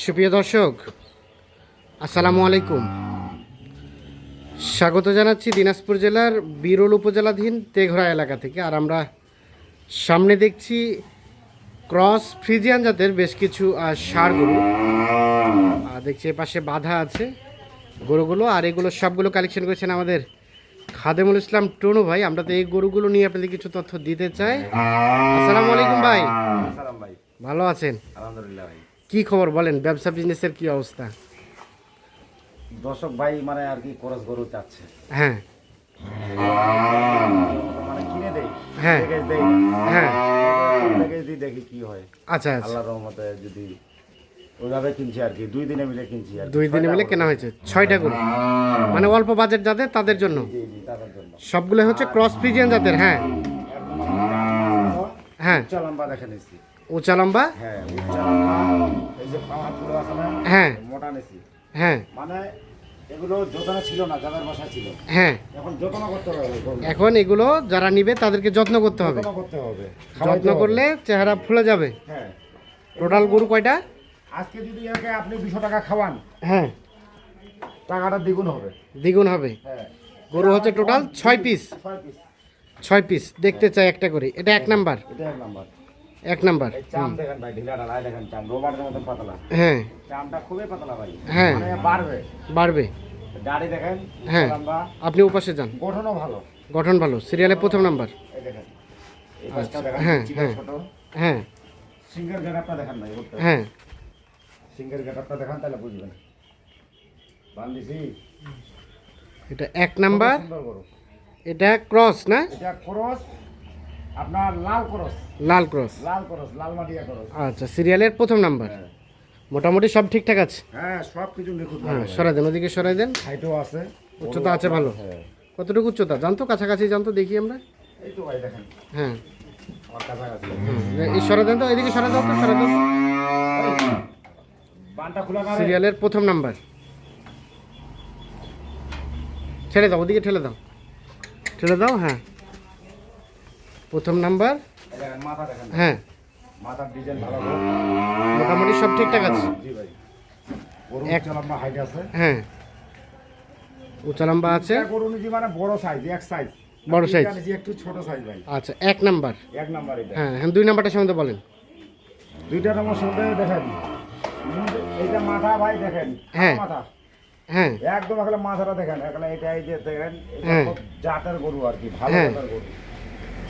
সুপ্রিয় দর্শক আসসালামু আলাইকুম। স্বাগত জানাচ্ছি দিনাজপুর জেলার বিরল উপজেলাধীন তেঘরা এলাকা থেকে। আর আমরা সামনে দেখছি ক্রস ফ্রিজিয়ান জাতের বেশ কিছু ষাঁড় গরু। আর দেখছি পাশে বাধা আছে গরুগুলো আর এগুলো সবগুলো কালেকশন করেছেন আমাদের খাদেমুল ইসলাম টনু ভাই। আমরা তো এই গরুগুলো নিয়ে আপনাদের কিছু তথ্য দিতে চাই। আসসালামু আলাইকুম ভাই। ভাই। ভালো আছেন? আলহামদুলিল্লাহ ভাই। কি খবর বলেন? ব্যবসা বিজনেসের কি অবস্থা? দর্শক ভাই মানে আর কি খরচ গরু চাচ্ছে হ্যাঁ। মানে কিনে দেই হ্যাঁ। প্যাকেজ দেই। হ্যাঁ। প্যাকেজ দিই দেখি কি হয়। আচ্ছা আচ্ছা। আল্লাহর রহমতে যদি ওইভাবে কিনছি আর কি দুই দিনে মিলে কিনছি আর কি। দুই দিনে মিলে কেনা হয়েছে ছয়টা গরু। মানে অল্প বাজেট যাদের তাদের জন্য। জি জি তাদের জন্য। সবগুলো হচ্ছে ক্রস ফ্রিজিয়ান জাতের হ্যাঁ। হ্যাঁ। উচ্চা লম্বা দেখে নিচ্ছি। উঁচা লম্বা? হ্যাঁ উচ্চা লম্বা। এই যে পাওয়ার আছে না? হ্যাঁ। মোটা নিছি। হ্যাঁ। মানে এগুলো যতনা ছিল না যাদের বাসা ছিল। হ্যাঁ। এখন যত্ন করতে হবে এখন এগুলো যারা নিবে তাদেরকে যত্ন করতে হবে। যত্ন করতে হবে। যত্ন করলে চেহারা ফুলে যাবে। হ্যাঁ। টোটাল গরু কয়টা? আজকে যদি একে আপনি দুশো টাকা খাওয়ান হ্যাঁ। টাকাটা দ্বিগুণ হবে। দ্বিগুণ হবে। হ্যাঁ। গরু হচ্ছে টোটাল ছয় পিস ছয় পিস ছয় পিস দেখতে চাই একটা করে। এটা এক নাম্বার। এটা এক নাম্বার। এক নাম্বার। চাম দেখেন ভাই ঢিলা ঢালাই দেখেন চাম রোবারের মতন পাতলা। হ্যাঁ। চামটা খুবই পাতলা ভাই হ্যাঁ। মানে বাড়বে। বাড়বে। দাড়ি দেখেন হ্যাঁ। আপনি উপাসে যান। গঠনও ভালো। গঠন ভালো সিরিয়ালে প্রথম নাম্বার। এই দেখেন। এই দেখেন হ্যাঁ, হ্যাঁ। ছোট। হ্যাঁ। সিঙ্গেল গেটআপটা দেখেন ভাই হ্যাঁ। সিঙ্গেল গেটআপটা দেখেন তাহলে বুঝবেন। বান্দিছি। এটা এক নাম্বার। এটা ক্রস না? এটা ক্রস আপনার লাল ক্রস। লাল ক্রস। লাল ক্রস লাল মাটিয়া ক্রস। আচ্ছা সিরিয়ালের প্রথম নাম্বার। হ্যাঁ। মোটামুটি সব ঠিকঠাক আছে? হ্যাঁ সব কিছু নিখুঁত হ্যাঁ সরাই দেন ওদিকে সরাই দেন। হাইটও আছে উচ্চতা আছে ভালো। হ্যাঁ। কতটুকু উচ্চতা? জানতো কাছাকাছি জানতো দেখি আমরা। এই তো ভাই দেখেন। হ্যাঁ। এই দেন তো এদিকে সরাই দাও তো দাও। সিরিয়ালের প্রথম নাম্বার। ছেড়ে দাও ওদিকে ঠেলে দাও। ঠেলে দাও হ্যাঁ। প্রথম নাম্বার? মাথা দেখেন হ্যাঁ। মোটামুটি সব ঠিকঠাক আছে। হ্যাঁ। উঁচা লম্বা আছে। মানে বড় সাইজ এক সাইজ বড় size। একটু ছোট সাইজ ভাই আচ্ছা এক নাম্বার। এক নাম্বার এটা হ্যাঁ হ্যাঁ দুই নাম্বারটা সম্বন্ধে বলেন। দুইটা নম্বর সঙ্গে দেখেন এইটা মাথা ভাই দেখেন হ্যাঁ। মাথা হ্যাঁ। একদম মাথাটা দেখেন এটা এই যে দেখেন হ্যাঁ। জাতের গরু আর কি ভালো হ্যাঁ। জাতের গরু।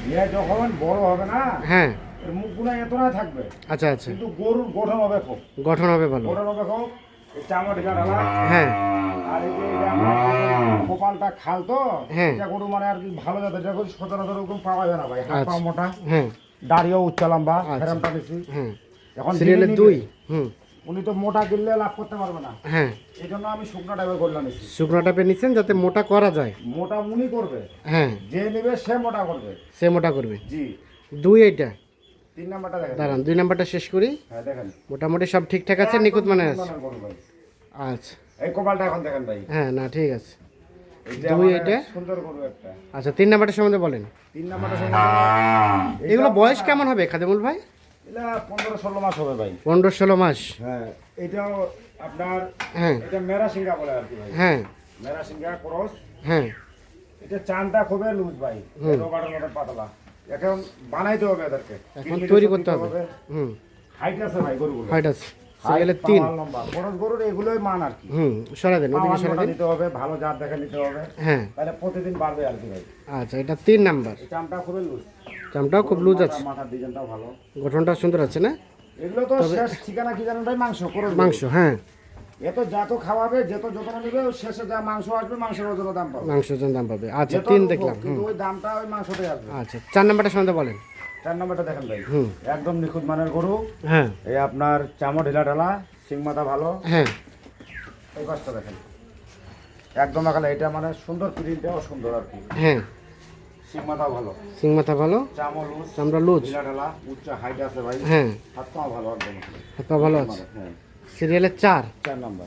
ইয়ে যখন বড় হবে না? হ্যাঁ। মুখগুলো এত না থাকবে। আচ্ছা আচ্ছা। কিন্তু গরুর গঠন হবে খুব। গঠন হবে ভালো। গঠন হবে খুব। চামড়া হ্যাঁ। আর এই যে কপালটা খাল তো হ্যাঁ। এটা গরু মানে আর কি ভালো জাতের এটা সচরাচর ওরকম পাওয়া যায় না ভাই। হাত পা আচ্ছা। মোটা হ্যাঁ। দাড়িও উচ্চ লম্বা আচ্ছা। ফেরামটা বেশি। হ্যাঁ। এখন সিরিয়ালের দুই। হুম। উনি তো মোটা কিনলে লাভ করতে পারবে না। হ্যাঁ। এই জন্য আমি শুকনো টাইপের করলাম এসি শুকনো টাপে নিচ্ছেন যাতে মোটা করা যায়। মোটা উনি করবে। হ্যাঁ। যে নেবে সে মোটা করবে। সে মোটা করবে। জি। দুই এইটা। তিন নাম্বারটা দেখেন। দাঁড়ান দুই নাম্বারটা শেষ করি। হ্যাঁ দেখেন। মোটামুটি সব ঠিকঠাক আছে নিখুঁত মানে আছে। আচ্ছা। এই কপালটা এখন দেখেন ভাই। হ্যাঁ না ঠিক আছে। দুই এটা? সুন্দর গরু একটা। আচ্ছা তিন নাম্বারটা সম্বন্ধে বলেন। তিন নাম্বারটা এগুলো বয়স কেমন হবে খাদেমুল ভাই? এটা পনেরো ষোলো মাস হবে ভাই। পনেরো ষোলো মাস? হ্যাঁ এটাও আপনার হ্যাঁ। এটা মেরা সিঙ্গা বলে আর কি ভাই। হ্যাঁ। মেরা সিঙ্গা ক্রস। হ্যাঁ। এটা চানটা খুবই লুজ ভাই রোগাটার মতো পাতলা। এখন বানাইতে হবে এদেরকে। এখন তৈরি করতে হবে। হুম। হাইট আছে ভাই গরুগুলো হাইট আছে। তিন। খরচ গরুর এগুলোই মান আর কি। হুম সরা দেন ওদিকে সরা দেন। দিতে হবে ভালো জাত দেখে নিতে হবে। হ্যাঁ। তাহলে প্রতিদিন বাড়বে আর কি ভাই। আচ্ছা এটা তিন নাম্বার। চামটা খুবই লুজ চামটাও খুব লুজ আছে। মাথার ডিজাইনটাও ভালো। গঠনটা সুন্দর আছে না? এগুলো তো শেষ ঠিকানা কি জানেন ভাই? মাংস করে মাংস হ্যাঁ। এত যত খাওয়াবে যত যত্ন নেবে শেষে যা মাংস আসবে মাংসের ওজন দাম পাবে। মাংস ওজন দাম পাবে। আচ্ছা যত তিন দেখলাম ওই দামটা ওই মাংসটাই আসবে। আচ্ছা চার নাম্বারটা সম্বন্ধে বলেন। চার নম্বরটা দেখেন ভাই। হুম। একদম নিখুঁত মানের গরু। হ্যাঁ। এই আপনার চামড় ঢিলা ঢালা সিং মাথা ভালো। হ্যাঁ। এই কাজটা দেখেন। একদম একালে এটা মানে সুন্দর প্রিন্টটাও সুন্দর আর কি। হ্যাঁ। সিং মাথা ভালো? চামড়া লুজ? উচ্চ হাইট আছে ভাই। হ্যাঁ। হাত পা ভালো একদম। হাত পা ভালো আছে? হ্যাঁ। সিরিয়ালের চার? চার নম্বর।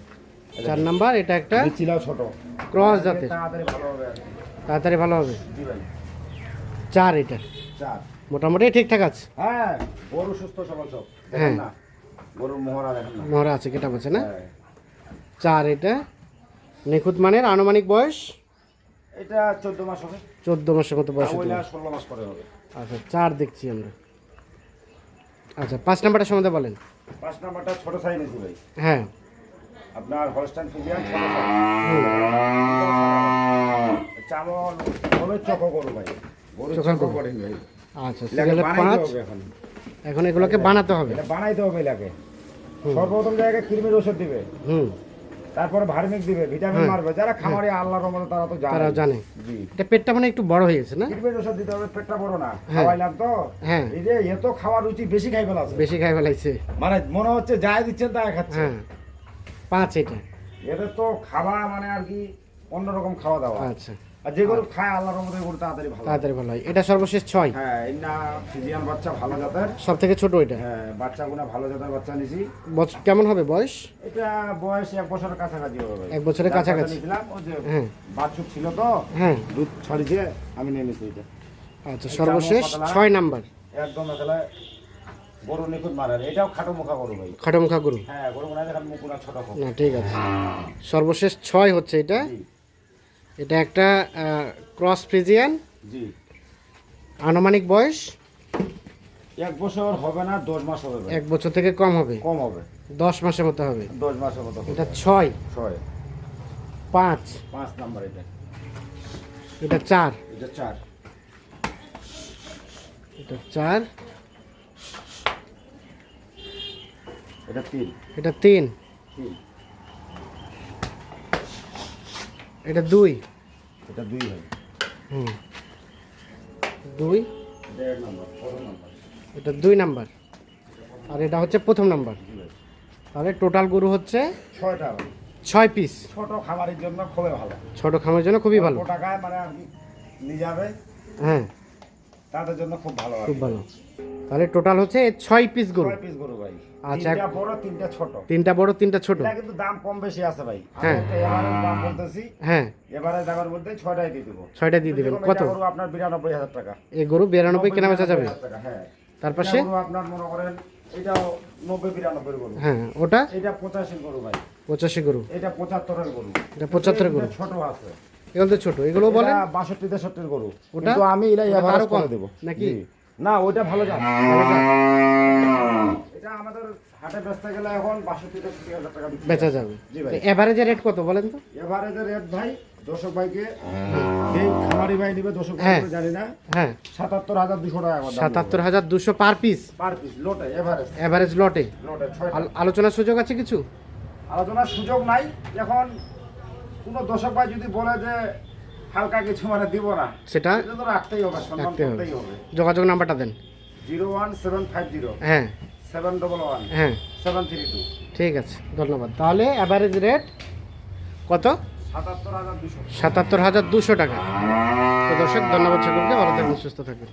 চার নাম্বার এটা একটা চিলাও ছোট। ক্রস জাতের। তাড়াতাড়ি ভালো হবে। চার এটা? চার। মোটামুটি ঠিকঠাক আছে? হ্যাঁ গরু সুস্থ সবল সব। হ্যাঁ। গরুর মোহরা দেখেন আছে কেটা বলছে না? হ্যাঁ। চার এটা? নিখুঁত মানের আনুমানিক বয়স? এটা চোদ্দ মাস হবে। চোদ্দ মাসের মতো বয়স পারে। ষোলো মাস করে হবে। আচ্ছা চার দেখছি আমরা। আচ্ছা পাঁচ নাম্বারটা সম্বন্ধে বলেন। পাঁচ নাম্বারটা ছোট সাইজ নিয়েছি ভাই হ্যাঁ। আপনার হলস্টাইন ছোট সাইজ চামল হলে চকো গরু ভাই। গরু। চকো করেন ভাই। আচ্ছা পাঁচ। হবে এখন। এগুলোকে বানাতে হবে। এটা বানাইতে হবে এলাকে। সর্বপ্রথম জায়গায় কৃমির ওষুধ দিবে। হুম। তারপরে ভার্মিক দিবে ভিটামিন হ্যাঁ। মারবে। যারা খামারে আল্লাহর রহমতে তারা তো জানে। তারাও জানে। এটা পেটটা মানে একটু বড় হয়ে গেছে না? পেট ওষুধ দিতে হবে পেটটা বড় না। হ্যাঁ। খাওয়াইলাম তো। হ্যাঁ। এই যে এত খাওয়ার রুচি বেশি খাই ফেলাছে। বেশি খাই ফেলাইছে। মানে মনে হচ্ছে যাই দিচ্ছেন তাই খাচ্ছে। হ্যাঁ। পাঁচ এটা। এদের তো খাওয়া মানে আর কি অন্যরকম খাওয়া দাওয়া। আচ্ছা। আর যেগুলো খায় আল্লাহর রহমতে গরু তাড়াতাড়ি ভালো তাড়াতাড়ি ভালো হয়। এটা সর্বশেষ ছয়। হ্যাঁ না ফিজিয়ান বাচ্চা ভালো জাতের। সব থেকে ছোট এটা? হ্যাঁ বাচ্চাগুলো ভালো জাতের বাচ্চা নিছি। কেমন হবে বয়স? এটা বয়স এক বছরের কাছাকাছি হবে। এক বছরের কাছাকাছি। যে হ্যাঁ। বাছুর ছিল তো হ্যাঁ। দুধ ছড়িয়ে আমি নিয়ে নিছি এটা। আচ্ছা সর্বশেষ ছয় নাম্বার। একদম এখানে গরু নিখুঁত মারার। এটাও খাটো মুখা গরু ভাই। খাটো মুখা গরু। হ্যাঁ গরু মনে দেখেন মুকুরা ছোট না ঠিক আছে। সর্বশেষ ছয় হচ্ছে এটা। এটা একটা ক্রস ফ্রিজিয়ান জি। আনুমানিক বয়স? এক বছর হবে না দশ মাস হবে এক বছর থেকে কম হবে? কম হবে। দশ মাসের মতো হবে? দশ মাসের মতো। এটা ছয়? ছয়। পাঁচ? পাঁচ নাম্বার এটা। এটা চার? এটা চার। এটা চার। এটা তিন। এটা তিন? তিন। এটা দুই। এটা দুই ভাই। হুম। দুই। এটা এক নাম্বার প্রথম নাম্বার এটা দুই নাম্বার। আর এটা হচ্ছে প্রথম নাম্বার। তাহলে টোটাল গরু হচ্ছে ছয়টা। ছয় পিস ছোট খামারের জন্য খুবই ভালো। ছোট খামারের জন্য খুবই ভালো। টাকায় মানে আর কি নিয়ে যাবে। হ্যাঁ। তাদের জন্য খুব ভালো খুব ভালো। তাহলে টোটাল হচ্ছে ছয় পিস গরু। ছয় পিস গরু ভাই। আচ্ছা। তিনটা বড় তিনটা ছোট। তিনটা বড় তিনটা ছোট। এটা কিন্তু দাম কম বেশি আছে ভাই। হ্যাঁ। এবারে দাম বলতেছি। হ্যাঁ। এবারে দামের মধ্যে ছয়টাই দিয়ে দেবো। ছয়টা দিয়ে দিবেন। কত? গরু আপনার বিরানব্বই হাজার টাকা। এই গরু বিরানব্বই কেনা বেচা যাবে? 90,000 টাকা, হ্যাঁ। তার পাশে? গরু আপনার মনে করেন এটাও নব্বই বিরানব্বই গরু। হ্যাঁ ওটা? এটা পঁচাশি গরু ভাই। পঁচাশি গরু। এটা পঁচাত্তরের গরু। এটা 75 গরু। ছোট আছে। এগুলো তো ছোট এগুলো এটা বাষট্টি তেষট্টির গরু। ওটা? কিন্তু আমি এলাই আরও কম। করে দেবো। নাকি? না ওইটা ভালো জাত। এটা আমাদের হাটে বেচতে গেলে এখন বাষট্টি তেষট্টি হাজার টাকা বেচা যাবে। এভারেজের রেট কত বলেন তো? এভারেজের রেট ভাই দর্শক ভাইকে যেই খামারি ভাই নিবে দর্শক ভাই হ্যাঁ। জানি না। হ্যাঁ। সাতাত্তর হাজার দুশো টাকা সাতাত্তর হাজার দুশো পার পিস পার পিস লোটে এভারেজ এভারেজ লটে লোটে আলোচনার সুযোগ আছে কিছু? আলোচনার সুযোগ নাই। এখন কোনো দর্শক ভাই যদি বলে যে হালকা কিছু মানে দিব না সেটা তো রাখতেই হবে সম্মান। করতেই হবে। যোগাযোগ নাম্বারটা দেন। Zero one seven five zero. হ্যাঁ। Seven double one. হ্যাঁ। Seven three two. ঠিক আছে ধন্যবাদ। তাহলে অ্যাভারেজ রেট কত? সাতাত্তর হাজার দুশো। সাতাত্তর হাজার দুশো টাকা। তো দর্শক ধন্যবাদ সকলকে। ভালো থাকবেন সুস্থ থাকবেন।